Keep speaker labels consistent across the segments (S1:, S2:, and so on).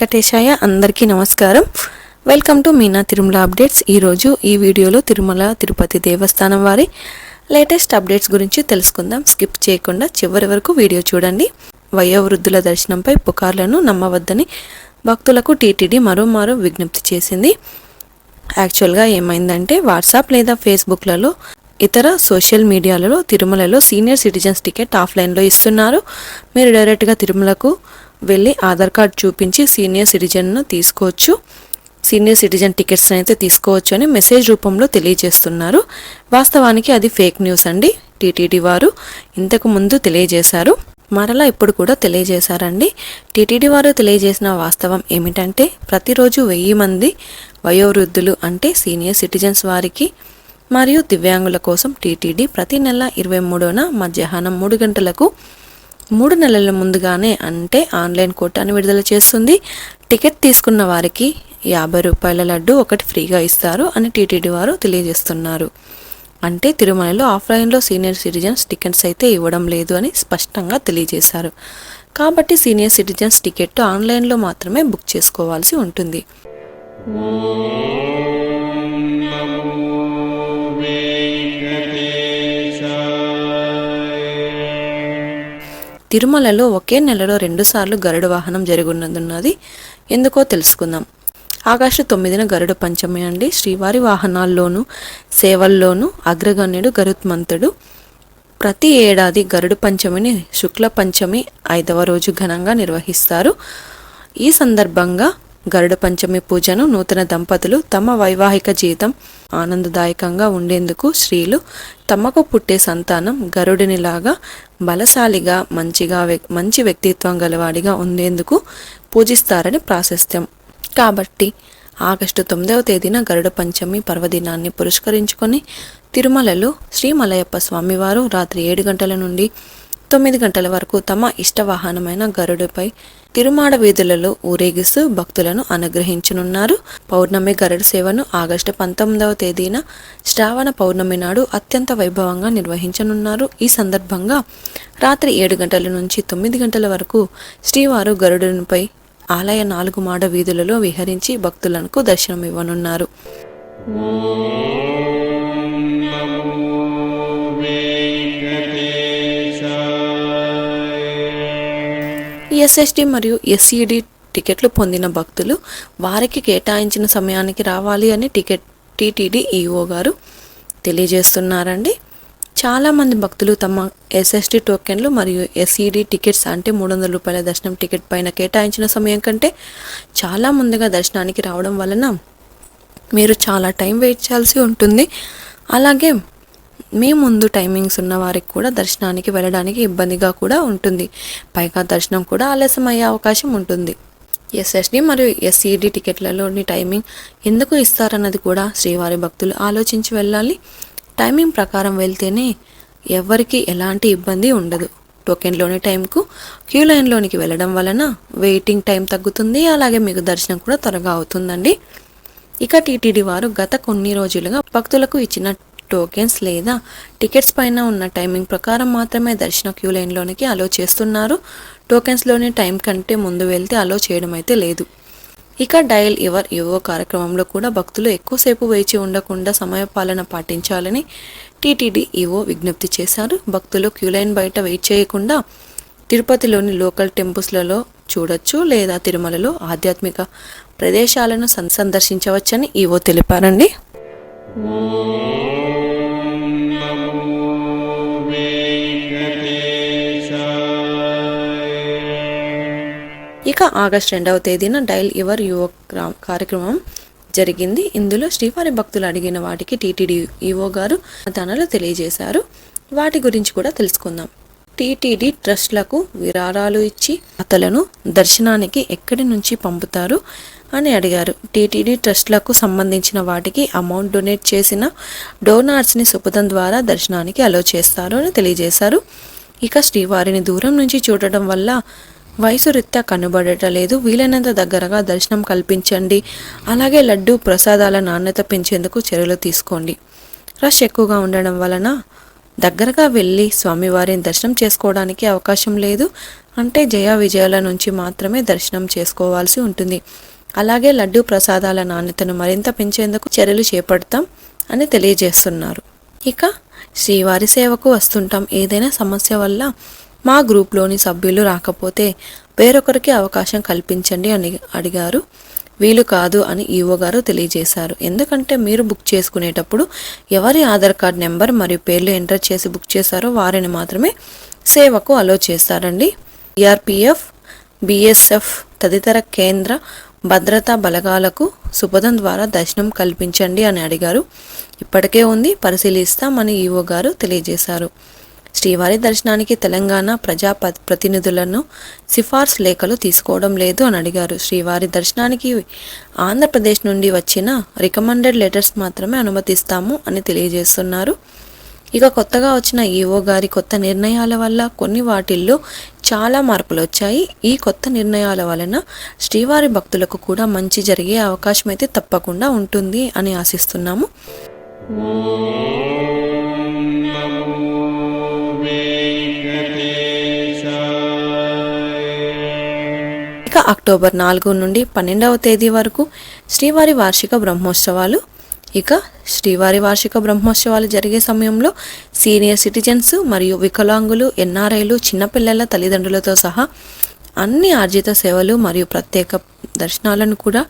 S1: వెంకటేశాయ అందరికీ నమస్కారం. Welcome to Meena Tirumala updates. ఈరోజు ఈ వీడియోలో తిరుమల తిరుపతి దేవస్థానం వారి లేటెస్ట్ అప్డేట్స్ గురించి తెలుసుకుందాం. స్కిప్ చేయకుండా చివరి వరకు వీడియో చూడండి. వయోవృద్ధుల దర్శనంపై పుకార్లను నమ్మవద్దని భక్తులకు టీటీడీ మరోమారు విజ్ఞప్తి చేసింది. యాక్చువల్గా ఏమైందంటే వాట్సాప్ లేదా ఫేస్బుక్లలో ఇతర సోషల్ మీడియాలలో తిరుమలలో సీనియర్ సిటిజన్స్ టికెట్ ఆఫ్లైన్లో ఇస్తున్నారు. మీరు డైరెక్ట్గా తిరుమలకు వెళ్ళి ఆధార్ కార్డ్ చూపించి సీనియర్ సిటిజన్ను తీసుకోవచ్చు. సీనియర్ సిటిజన్ టికెట్స్ అయితే తీసుకోవచ్చు అని మెసేజ్ రూపంలో తెలియజేస్తున్నారు. వాస్తవానికి అది ఫేక్ న్యూస్ అండి టీటీడీ వారు ఇంతకు ముందు తెలియజేశారు. మరలా ఇప్పుడు కూడా తెలియజేశారండి. టీటీడీ వారు తెలియజేసిన వాస్తవం ఏమిటంటే ప్రతిరోజు వెయ్యి మంది వయోవృద్ధులు అంటే సీనియర్ సిటిజన్స్ వారికి మరియు దివ్యాంగుల కోసం టీటీడీ ప్రతి నెల ఇరవై మూడున మధ్యాహ్నం మూడు గంటలకు మూడు నెలల ముందుగానే అంటే ఆన్లైన్ కోటాను విడుదల చేస్తుంది. టికెట్ తీసుకున్న వారికి యాభై రూపాయల లడ్డు ఒకటి ఫ్రీగా ఇస్తారు అని టీటీడీ వారు తెలియజేస్తున్నారు. అంటే తిరుమలలో ఆఫ్లైన్లో సీనియర్ సిటిజన్స్ టికెట్స్ అయితే ఇవ్వడం లేదు అని స్పష్టంగా తెలియజేశారు. కాబట్టి సీనియర్ సిటిజన్స్ టికెట్ ఆన్లైన్లో మాత్రమే బుక్ చేసుకోవాల్సి ఉంటుంది. తిరుమలలో ఒకే నెలలో రెండుసార్లు గరుడ వాహనం జరుగుతున్నది ఎందుకో తెలుసుకుందాం. ఆగస్టు తొమ్మిదిన గరుడ పంచమి అండి. శ్రీవారి వాహనాల్లోనూ సేవల్లోనూ అగ్రగణ్యుడు గరుత్మంతుడు. ప్రతి ఏడాది గరుడు పంచమిని శుక్ల పంచమి ఐదవ రోజు ఘనంగా నిర్వహిస్తారు. ఈ సందర్భంగా గరుడ పంచమి పూజను నూతన దంపతులు తమ వైవాహిక జీవితం ఆనందదాయకంగా ఉండేందుకు స్త్రీలు తమకు పుట్టే సంతానం గరుడినిలాగా బలశాలిగా మంచిగా మంచి వ్యక్తిత్వం గలవాడిగా ఉండేందుకు పూజిస్తారని ప్రాశస్త్యం. కాబట్టి ఆగస్టు తొమ్మిదవ తేదీన గరుడ పంచమి పర్వదినాన్ని పురస్కరించుకొని తిరుమలలో శ్రీ మలయప్ప స్వామివారు రాత్రి ఏడు గంటల నుండి తొమ్మిది గంటల వరకు తమ ఇష్ట వాహనమైన గరుడుపై తిరుమాడ వీధులలో ఊరేగిస్తూ భక్తులను అనుగ్రహించనున్నారు. పౌర్ణమి గరుడ సేవను ఆగస్టు పంతొమ్మిదవ తేదీన శ్రావణ పౌర్ణమి నాడు అత్యంత వైభవంగా నిర్వహించనున్నారు. ఈ సందర్భంగా రాత్రి ఏడు గంటల నుంచి తొమ్మిది గంటల వరకు శ్రీవారు గరుడునిపై ఆలయ నాలుగు మాడ వీధులలో విహరించి భక్తులకు దర్శనమివ్వనున్నారు. ఎస్ఎస్టీ మరియు ఎస్ఈడి టికెట్లు పొందిన భక్తులు వారికి కేటాయించిన సమయానికి రావాలి అని టికెట్ టీటీడీ ఈఓ గారు తెలియజేస్తున్నారండి. చాలామంది భక్తులు తమ ఎస్ఎస్డి టోకెన్లు మరియు ఎస్ఈడి టికెట్స్ అంటే మూడు వందల రూపాయల దర్శనం టికెట్ పైన కేటాయించిన సమయం కంటే చాలా ముందుగా దర్శనానికి రావడం వలన మీరు చాలా టైం వెయిట్ చేయాల్సి ఉంటుంది. అలాగే మీ ముందు టైమింగ్స్ ఉన్న వారికి కూడా దర్శనానికి వెళ్ళడానికి ఇబ్బందిగా కూడా ఉంటుంది. పైగా దర్శనం కూడా ఆలస్యం అయ్యే అవకాశం ఉంటుంది. ఎస్ఎస్డి మరియు ఎస్ఈడి టికెట్లలోని టైమింగ్ ఎందుకు ఇస్తారన్నది కూడా శ్రీవారి భక్తులు ఆలోచించి వెళ్ళాలి. టైమింగ్ ప్రకారం వెళ్తేనే ఎవరికి ఎలాంటి ఇబ్బంది ఉండదు. టోకెన్లోని టైంకు క్యూ లైన్లోనికి వెళ్ళడం వలన వెయిటింగ్ టైం తగ్గుతుంది. అలాగే మీకు దర్శనం కూడా త్వరగా అవుతుందండి. ఇక టీటీడీ వారు గత కొన్ని రోజులుగా భక్తులకు ఇచ్చిన టోకెన్స్ లేదా టికెట్స్ పైన ఉన్న టైమింగ్ ప్రకారం మాత్రమే దర్శన క్యూ లైన్లోనికి అలో చేస్తున్నారు. టోకెన్స్లోని టైం కంటే ముందు వెళ్తే అలో చేయడం అయితే లేదు. ఇక డయల్ ఎవర్ యువో కార్యక్రమంలో కూడా భక్తులు ఎక్కువసేపు వేచి ఉండకుండా సమయపాలన పాటించాలని టీటీడీ ఈవో విజ్ఞప్తి చేశారు. భక్తులు క్యూ లైన్ బయట వెయిట్ చేయకుండా తిరుపతిలోని లోకల్ టెంపుల్స్లలో చూడొచ్చు లేదా తిరుమలలో ఆధ్యాత్మిక ప్రదేశాలను సందర్శించవచ్చని ఈవో తెలిపారండి. ఇక ఆగస్ట్ రెండవ తేదీన డైల్ యువర్ యువ కార్యక్రమం జరిగింది. ఇందులో శ్రీవారి భక్తులు అడిగిన వాటికి టీటీడీ ఈవో గారు తనలో తెలియజేశారు. వాటి గురించి కూడా తెలుసుకుందాం. టీటీడీ ట్రస్ట్లకు విరాళాలు ఇచ్చి అతలను దర్శనానికి ఎక్కడి నుంచి పంపుతారు అని అడిగారు. టీటీడీ ట్రస్ట్లకు సంబంధించిన వాటికి అమౌంట్ డొనేట్ చేసిన డోనార్స్ని సుపథం ద్వారా దర్శనానికి అలో చేస్తారు అని తెలియజేశారు. ఇక శ్రీవారిని దూరం నుంచి చూడటం వల్ల వయసు రీత్యా కనబడటలేదు. వీలైనంత దగ్గరగా దర్శనం కల్పించండి. అలాగే లడ్డు ప్రసాదాల నాణ్యత పెంచేందుకు చర్యలు తీసుకోండి. రష్ ఎక్కువగా ఉండడం వలన దగ్గరగా వెళ్ళి స్వామివారిని దర్శనం చేసుకోవడానికి అవకాశం లేదు. అంటే జయ విజయాల నుంచి మాత్రమే దర్శనం చేసుకోవాల్సి ఉంటుంది. అలాగే లడ్డూ ప్రసాదాల నాణ్యతను మరింత పెంచేందుకు చర్యలు చేపడతాం అని తెలియజేస్తున్నారు. ఇక శ్రీవారి సేవకు వస్తుంటాం. ఏదైనా సమస్య వల్ల మా గ్రూప్లోని సభ్యులు రాకపోతే వేరొకరికి అవకాశం కల్పించండి అని అడిగారు. వీలు కాదు అని ఈవో గారు తెలియజేశారు. ఎందుకంటే మీరు బుక్ చేసుకునేటప్పుడు ఎవరి ఆధార్ కార్డ్ నెంబర్ మరియు పేర్లు ఎంటర్ చేసి బుక్ చేశారో వారిని మాత్రమే సేవకు అలో చేస్తారండి. ఈఆర్పిఎఫ్ బిఎస్ఎఫ్ తదితర కేంద్ర భద్రతా బలగాలకు సుపథం ద్వారా దర్శనం కల్పించండి అని అడిగారు. ఇప్పటికే ఉంది పరిశీలిస్తామని ఈవో గారు తెలియజేశారు. శ్రీవారి దర్శనానికి తెలంగాణ ప్రజా ప్రతినిధులను సిఫార్సు లేఖలు తీసుకోవడం లేదు అని అడిగారు. శ్రీవారి దర్శనానికి ఆంధ్రప్రదేశ్ నుండి వచ్చిన రికమెండెడ్ లెటర్స్ మాత్రమే అనుమతిస్తాము అని తెలియజేస్తున్నారు. ఇక కొత్తగా వచ్చిన ఈఓ గారి కొత్త నిర్ణయాల వల్ల కొన్ని వాటిల్లో చాలా మార్పులు వచ్చాయి. ఈ కొత్త నిర్ణయాల వలన శ్రీవారి భక్తులకు కూడా మంచి జరిగే అవకాశం అయితే తప్పకుండా ఉంటుంది అని ఆశిస్తున్నాము. అక్టోబర్ నాలుగు నుండి పన్నెండవ తేదీ వరకు శ్రీవారి వార్షిక బ్రహ్మోత్సవాలు. ఇక శ్రీవారి వార్షిక బ్రహ్మోత్సవాలు జరిగే సమయంలో సీనియర్ సిటిజన్స్ మరియు వికలాంగులు ఎన్ఆర్ఐలు చిన్నపిల్లల తల్లిదండ్రులతో సహా అన్ని ఆర్జిత సేవలు మరియు ప్రత్యేక దర్శనాలను కూడా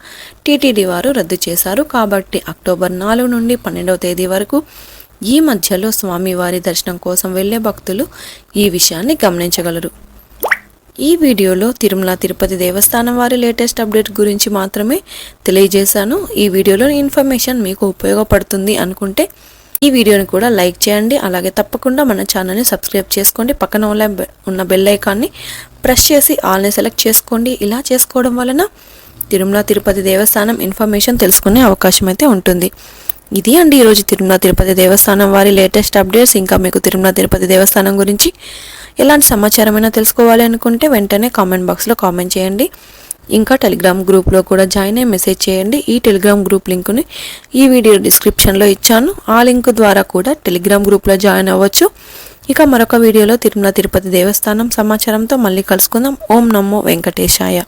S1: టీటీడీ వారు రద్దు చేశారు. కాబట్టి అక్టోబర్ నాలుగు నుండి పన్నెండవ తేదీ వరకు ఈ మధ్యలో స్వామివారి దర్శనం కోసం వెళ్ళే భక్తులు ఈ విషయాన్ని గమనించగలరు. ఈ వీడియోలో తిరుమల తిరుపతి దేవస్థానం వారి లేటెస్ట్ అప్డేట్ గురించి మాత్రమే తెలియజేశాను. ఈ వీడియోలో ఇన్ఫర్మేషన్ మీకు ఉపయోగపడుతుంది అనుకుంటే ఈ వీడియోని కూడా లైక్ చేయండి. అలాగే తప్పకుండా మన ఛానల్ని సబ్స్క్రైబ్ చేసుకోండి. పక్కన ఉన్న ఉన్న బెల్ ఐకాన్ని ప్రెస్ చేసి ఆల్ని సెలెక్ట్ చేసుకోండి. ఇలా చేసుకోవడం వలన తిరుమల తిరుపతి దేవస్థానం ఇన్ఫర్మేషన్ తెలుసుకునే అవకాశం అయితే ఉంటుంది. ఇది అండి ఈరోజు తిరుమల తిరుపతి దేవస్థానం వారి లేటెస్ట్ అప్డేట్స్. ఇంకా మీకు తిరుమల తిరుపతి దేవస్థానం గురించి ఎలాంటి సమాచారమైనా తెలుసుకోవాలి అనుకుంటే వెంటనే కామెంట్ బాక్స్లో కామెంట్ చేయండి. ఇంకా టెలిగ్రామ్ గ్రూప్లో కూడా జాయిన్ అయ్యి మెసేజ్ చేయండి. ఈ టెలిగ్రామ్ గ్రూప్ లింకుని ఈ వీడియో డిస్క్రిప్షన్లో ఇచ్చాను. ఆ లింక్ ద్వారా కూడా టెలిగ్రామ్ గ్రూప్లో జాయిన్ అవ్వచ్చు. ఇక మరొక వీడియోలో తిరుమల తిరుపతి దేవస్థానం సమాచారంతో మళ్ళీ కలుసుకుందాం. ఓం నమో వెంకటేశాయ.